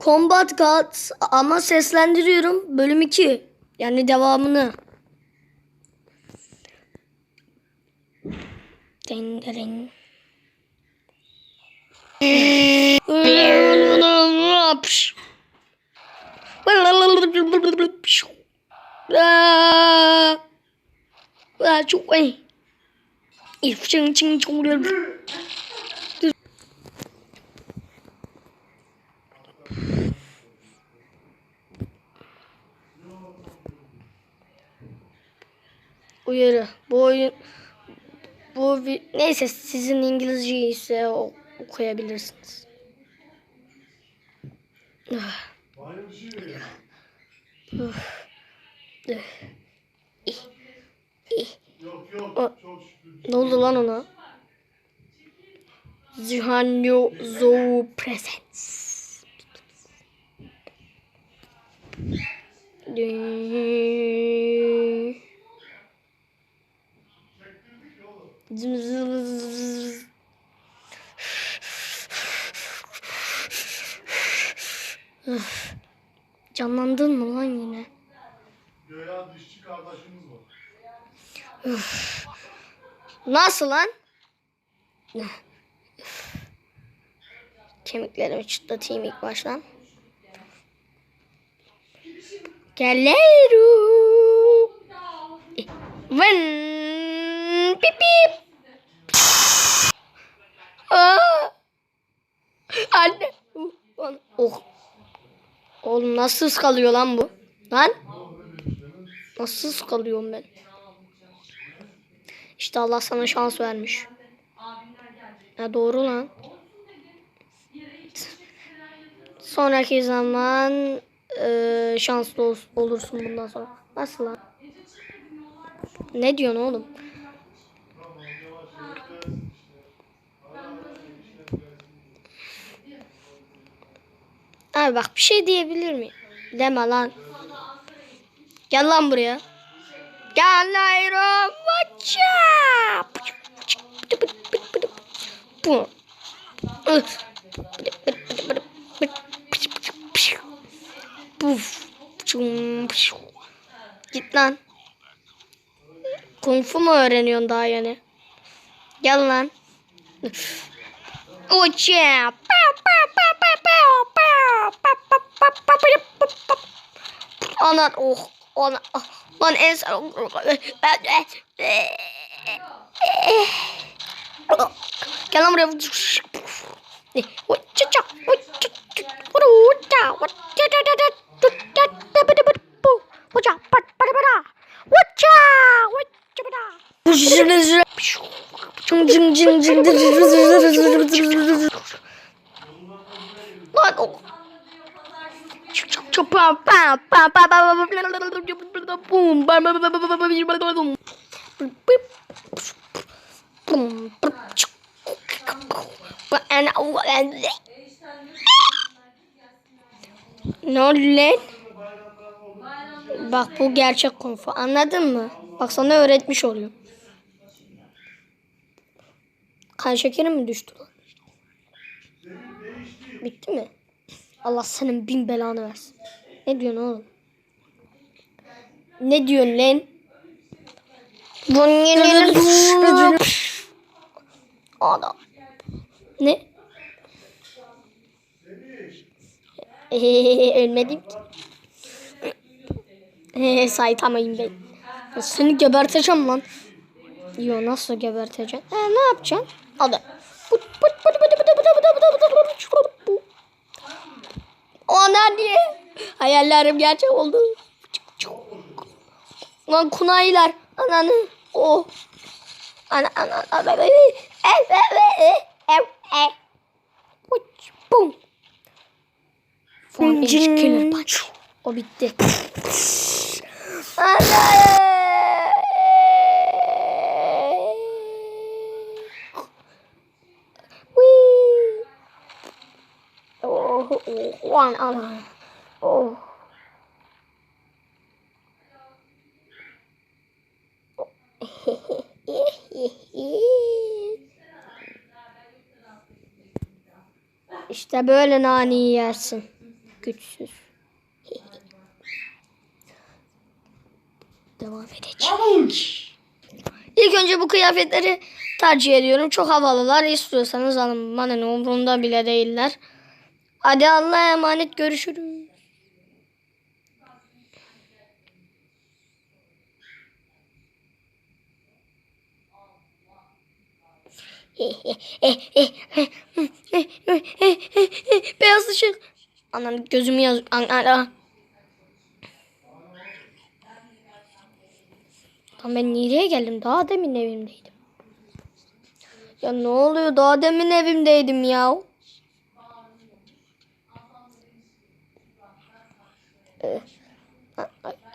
Combat Gods ama seslendiriyorum bölüm 2. Yani devamını. Den den. Çok iyi. İlk çın çın uyarı. Bu oyun bu neyse sizin İngilizce ise o okuyabilirsiniz. Ah. Ne oldu lan ona? Zihanyo Zoo Presence. Ding. Canlandın mı lan yine? Göya dişçi kardeşimiz var. Nasıl lan? Kemiklerimi çıtlatayım ilk baştan. Geliyorum. Vın. Pip pip. Aa. Anne. Oh. Oğlum nasıl ıskalıyor lan bu? Lan. Nasıl ıskalıyorum ben? İşte Allah sana şans vermiş. Ya doğru lan. Sonraki zaman e, şanslı ol- olursun bundan sonra. Nasıl lan? Ne diyorsun oğlum? Abi bak bir şey diyebilir miyim? Deme lan. Gel lan buraya. Gel Watcha. Bu. Puf. Git lan. Kung fu mu öğreniyorsun daha yeni? Gel lan. Uça. Anan oh. Anan. Lan en son. Gel lan buraya. Lan o. Ne oldu lan? Bak bu gerçek kung fu anladın mı? Bak sana öğretmiş oluyor. Kan şekerin mi düştü lan? Bitti mi? Allah senin bin belanı versin. Ne diyorsun oğlum? Ne diyorsun lan? Bunun Adam. Ne? Ölmedim ki. Eee Saitamayım ben. Ya Seni geberteceğim lan. Yo nasıl geberteceğim? He ne yapacaksın? Hadi. Put put put put put put put put put put put. O nerede? Hayallerim gerçek oldu. Lan kunaylar. Ananı. O. Ana ana ana. Ev ev ev ev Bum. Killer punch. O bitti. Whee! Oh, oh, one other. Oh. İşte böyle nani yersin. güçsüz. Devam edeceğim. İlk önce bu kıyafetleri tercih ediyorum. Çok havalılar. İstiyorsanız alın. Bana ne umurumda bile değiller. Hadi Allah'a emanet görüşürüz. Beyaz ışık. Anam gözümü yaz. An- an- an. Lan ben nereye geldim? Daha demin evimdeydim. Ya ne oluyor? Daha demin evimdeydim ya.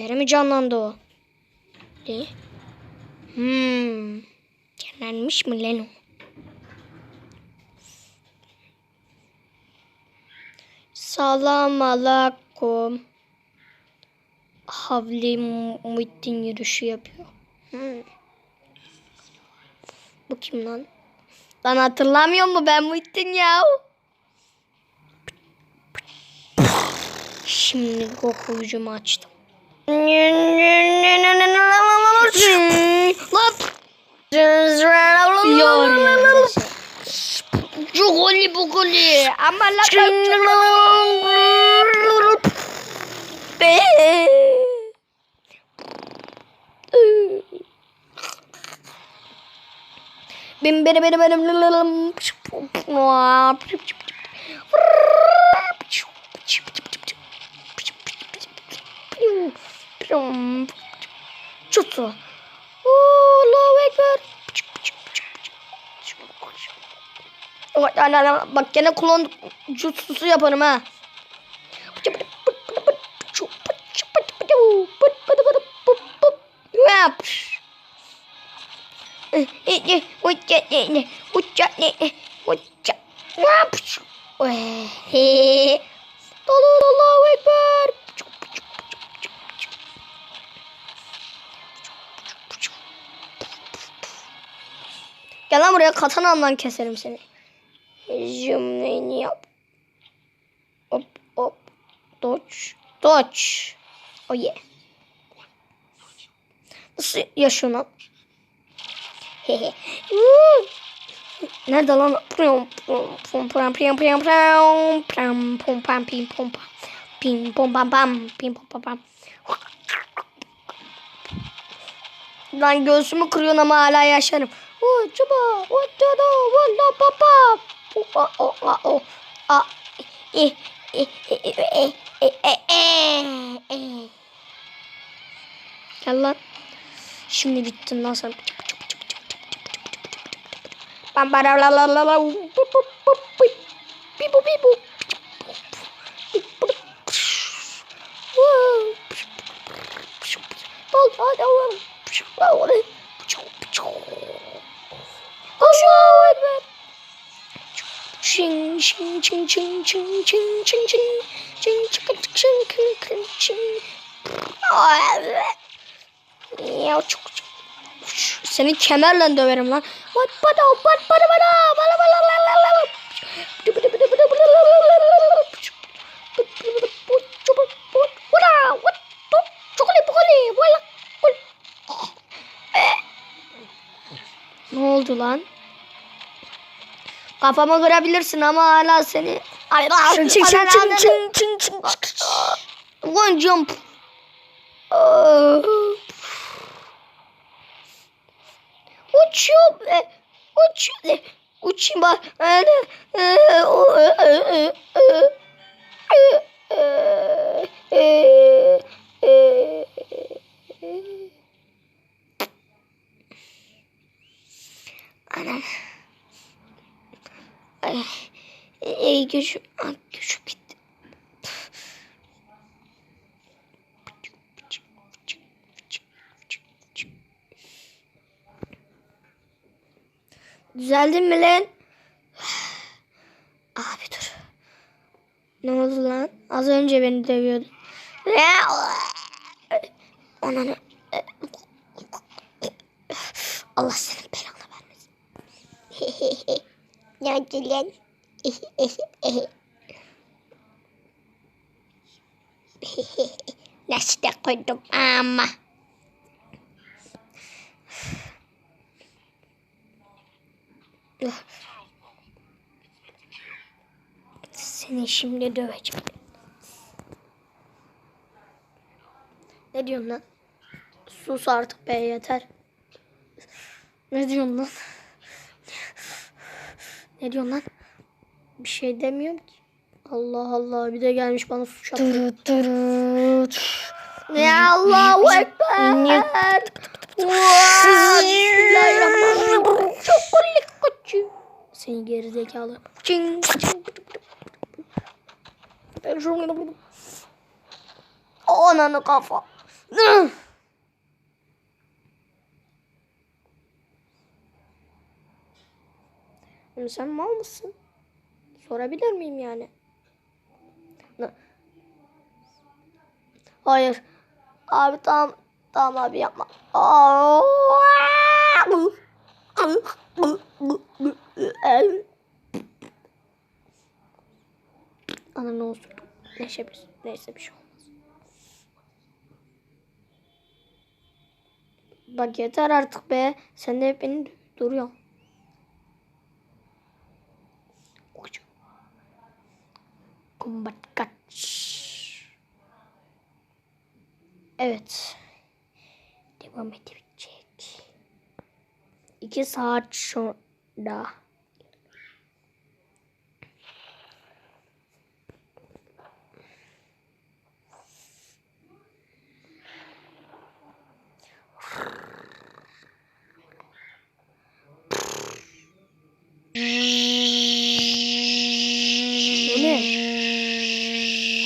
geri mi canlandı o? Ne? Hmm. Canlanmış mı lan o? Salam alaikum. Havli Muhittin yürüyüşü yapıyor. Hmm. Bu kim lan? Lan hatırlamıyor mu ben Muhittin ya? Şimdi okuyucumu açtım. Cukuli bukuli. Ama la Bim bim bim bim bim bim bim bim bere Çutsu. Allahu Ekber. Bak, bak gene klon jutsusu yaparım ha. Uçak ne? Uçak ne? Uçak. Yap. Allahu Gel lan buraya katanamdan keserim seni. Cümleni yap. Hop hop. Doç. Doç. Oh yeah. Nasıl yaşıyorsun lan? Hehe. Nerede lan? Pum pum pum pum pum pum pum pum pum pam pim pum pam pim pum pam pam pim pum pam pam. Lan göğsümü kırıyorsun ama hala yaşarım o çuba o çuba valla papa o o o o a e e e e e e Gel lan. Şimdi bittin lan sen. Bam bam la la la la. Bibu bibu. Hadi Allah'ım oğlum. Allahu Ekber. Çing çing çing çing çing çing çing çing çing çing çing çing çing çing Ya çok. Seni kemerle döverim lan. What bada what bada bada bada bada bada bada. Ne oldu lan? Kafama kırabilirsin ama hala seni... Çın çın çın çın çın çın çın One jump. Uçuyor be. Uçuyor. Uçayım bak. Anam. Ay, ay gücüm, ay, gücüm gitti. Düzeldin mi lan? Abi dur. Ne oldu lan? Az önce beni dövüyordun. Ona ne? Allah senin belanı vermesin. lan? Nasıl da koydum ama. Seni şimdi döveceğim. Ne diyorsun lan? Sus artık be yeter. Ne diyorsun lan? Ne diyorsun lan? Bir şey demiyorum ki. Allah Allah bir de gelmiş bana suç atıyor. Ya Allahu Ekber. Bismillahirrahmanirrahim. Çok komik koçum. Seni geri zekalı. Çing. Ananı kafa. Sen mal mısın? Sorabilir miyim yani? Hayır. Abi tamam. Tamam abi yapma. Ana ne olsun. Neyse bir, neyse bir şey olmaz. Bak yeter artık be. Sen de hep beni duruyorsun. Evet. Devam edecek. İki saat sonra.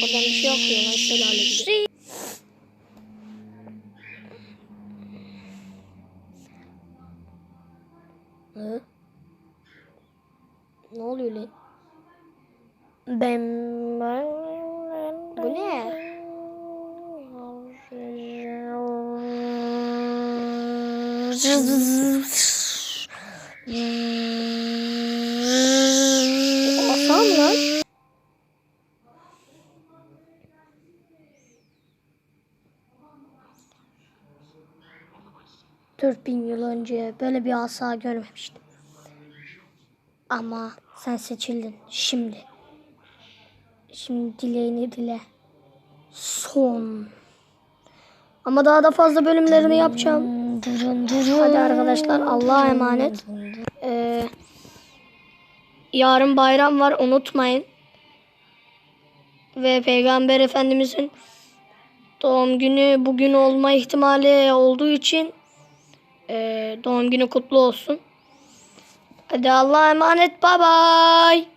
Oradan bir şey akıyor lan şelale gibi. Hı? Ne oluyor lan? Ben... Bu ne? Asa mı lan? Dört bin yıl önce böyle bir asa görmemiştim. Ama sen seçildin şimdi. Şimdi dileğini dile. Son. Ama daha da fazla bölümlerini yapacağım. Hadi arkadaşlar Allah'a emanet. Ee, yarın bayram var unutmayın. Ve Peygamber Efendimizin doğum günü bugün olma ihtimali olduğu için ee, doğum günü kutlu olsun. Hadi Allah'a emanet. Bye bye.